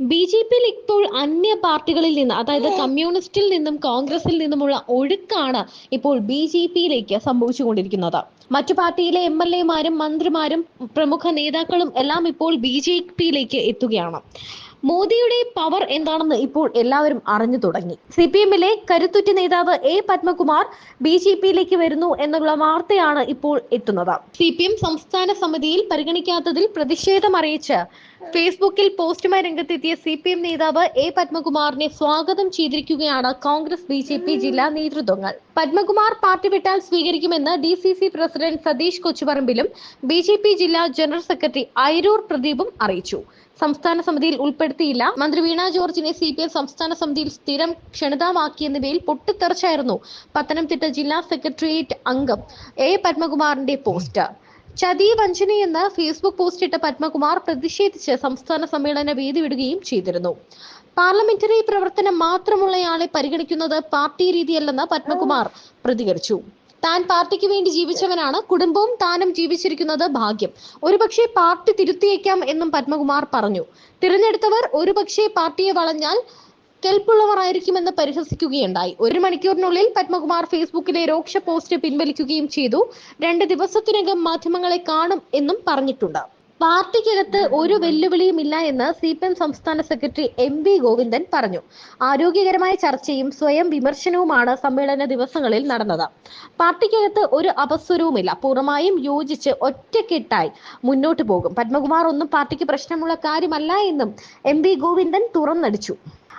B J പിയിൽ ഇപ്പോൾ അന്യ പാർട്ടികളിൽ നിന്ന് അതായത് കമ്മ്യൂണിസ്റ്റിൽ നിന്നും കോൺഗ്രസിൽ നിന്നുമുള്ള ഒഴുക്കാണ് ഇപ്പോൾ ബി ജെ പിയിലേക്ക് സംഭവിച്ചുകൊണ്ടിരിക്കുന്നത്. മറ്റു പാർട്ടിയിലെ എം എൽ എമാരും മന്ത്രിമാരും പ്രമുഖ നേതാക്കളും എല്ലാം ഇപ്പോൾ ബി ജെ പിയിലേക്ക് എത്തുകയാണ്. മോദിയുടെ പവർ എന്താണെന്ന് ഇപ്പോൾ എല്ലാവരും അറിഞ്ഞു തുടങ്ങി. സി പി എമ്മിലെ കരുത്തുറ്റ നേതാവ് എ പത്മകുമാർ ബി ജെ പിയിലേക്ക് വരുന്നു എന്നുള്ള വാർത്തയാണ് ഇപ്പോൾ എത്തുന്നത്. സി പി എം സംസ്ഥാന സമിതിയിൽ പരിഗണിക്കാത്തതിൽ പ്രതിഷേധം അറിയിച്ച് ഫേസ്ബുക്കിൽ പോസ്റ്റുമായി രംഗത്തെത്തിയ സി പി എം നേതാവ് എ പത്മകുമാറിനെ സ്വാഗതം ചെയ്തിരിക്കുകയാണ് കോൺഗ്രസ് ബി ജെ പി ജില്ലാ നേതൃത്വങ്ങൾ. പത്മകുമാർ പാർട്ടി വിട്ടാൽ സ്വീകരിക്കുമെന്ന് D C C president Satheesh കൊച്ചുപറമ്പിലും B J P ജില്ലാ ജനറൽ സെക്രട്ടറി അയരൂർ പ്രദീപും അറിയിച്ചു. സംസ്ഥാന സമിതിയിൽ ഉൾപ്പെടുത്തിയില്ല. മന്ത്രി വീണ ജോർജിനെ സി പി എം സംസ്ഥാന സമിതിയിൽ സ്ഥിരം ക്ഷണിതമാക്കിയെന്നിവയിൽ പൊട്ടിത്തെറിച്ചായിരുന്നു പത്തനംതിട്ട ജില്ലാ സെക്രട്ടേറിയറ്റ് അംഗം എ പത്മകുമാറിന്റെ പോസ്റ്റ് ചതി വഞ്ചനയെന്ന് ഫേസ്ബുക്ക് പോസ്റ്റ് ഇട്ട പത്മകുമാർ പ്രതിഷേധിച്ച് സംസ്ഥാന സമ്മേളന വേദി വിടുകയും ചെയ്തിരുന്നു. പാർലമെന്ററി പ്രവർത്തനം മാത്രമുള്ളയാളെ പരിഗണിക്കുന്നത് പാർട്ടി രീതിയല്ലെന്ന് പത്മകുമാർ പ്രതികരിച്ചു. താൻ പാർട്ടിക്ക് വേണ്ടി ജീവിച്ചവനാണ് കുടുംബവും താനും ജീവിച്ചിരിക്കുന്നത് ഭാഗ്യം. ഒരുപക്ഷെ പാർട്ടി തിരുത്തിയേക്കാം എന്നും പത്മകുമാർ പറഞ്ഞു. തിരഞ്ഞെടുത്തവർ ഒരുപക്ഷെ പാർട്ടിയെ വളഞ്ഞാൽ കെൽപ്പുള്ളവരായിരിക്കുമെന്ന് പരിഹസിക്കുകയുണ്ടായി. ഒരു മണിക്കൂറിനുള്ളിൽ പത്മകുമാർ ഫേസ്ബുക്കിലെ രോക്ഷ പോസ്റ്റ് പിൻവലിക്കുകയും ചെയ്തു. രണ്ട് ദിവസത്തിനകം മാധ്യമങ്ങളെ കാണും എന്നും പറഞ്ഞിട്ടുണ്ട്. പാർട്ടിക്കകത്ത് ഒരു വെല്ലുവിളിയും ഇല്ല എന്ന് സി പി എം സംസ്ഥാന സെക്രട്ടറി എം വി ഗോവിന്ദൻ പറഞ്ഞു. ആരോഗ്യകരമായ ചർച്ചയും സ്വയം വിമർശനവുമാണ് സമ്മേളന ദിവസങ്ങളിൽ നടന്നത്. പാർട്ടിക്കകത്ത് ഒരു അപസ്വരവുമില്ല. പൂർണമായും യോജിച്ച് ഒറ്റക്കെട്ടായി മുന്നോട്ട് പോകും. പത്മകുമാർ ഒന്നും പാർട്ടിക്ക് പ്രശ്നമുള്ള കാര്യമല്ല എന്നും എം വി ഗോവിന്ദൻ തുറന്നടിച്ചു.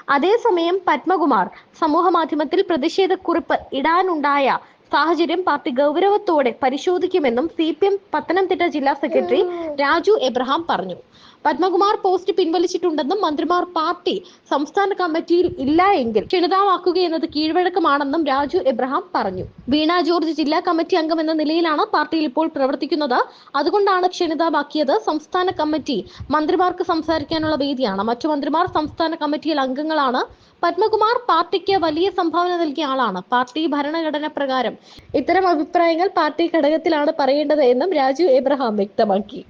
അതേസമയം പത്മകുമാർ സമൂഹ മാധ്യമത്തിൽ പ്രതിഷേധക്കുറിപ്പ് ഇടാനുണ്ടായ സാഹചര്യം പാർട്ടി ഗൗരവത്തോടെ പരിശോധിക്കുമെന്നും സി പി എം പത്തനംതിട്ട ജില്ലാ സെക്രട്ടറി രാജു എബ്രഹാം പറഞ്ഞു. പത്മകുമാർ പോസ്റ്റ് പിൻവലിച്ചിട്ടുണ്ടെന്നും മന്ത്രിമാർ പാർട്ടി സംസ്ഥാന കമ്മിറ്റിയിൽ ഇല്ല എങ്കിൽ ക്ഷണിതാവാക്കുക എന്നത് കീഴ്വഴക്കമാണെന്നും രാജു എബ്രഹാം പറഞ്ഞു. വീണ ജോർജ് ജില്ലാ കമ്മിറ്റി അംഗം എന്ന നിലയിലാണ് പാർട്ടിയിൽ ഇപ്പോൾ പ്രവർത്തിക്കുന്നത്. അതുകൊണ്ടാണ് ക്ഷണിതാവാക്കിയത് സംസ്ഥാന കമ്മിറ്റി. മന്ത്രിമാർക്ക് സംസാരിക്കാനുള്ള വേദിയാണ്. മറ്റു മന്ത്രിമാർ സംസ്ഥാന കമ്മിറ്റിയിൽ അംഗങ്ങളാണ്. പത്മകുമാർ പാർട്ടിക്ക് വലിയ സംഭാവന നൽകിയ ആളാണ്. പാർട്ടി ഭരണഘടന പ്രകാരം ഇത്തരം അഭിപ്രായങ്ങൾ പാർട്ടി ഘടകത്തിലാണ് പറയേണ്ടത് എന്നും രാജു എബ്രഹാം വ്യക്തമാക്കി.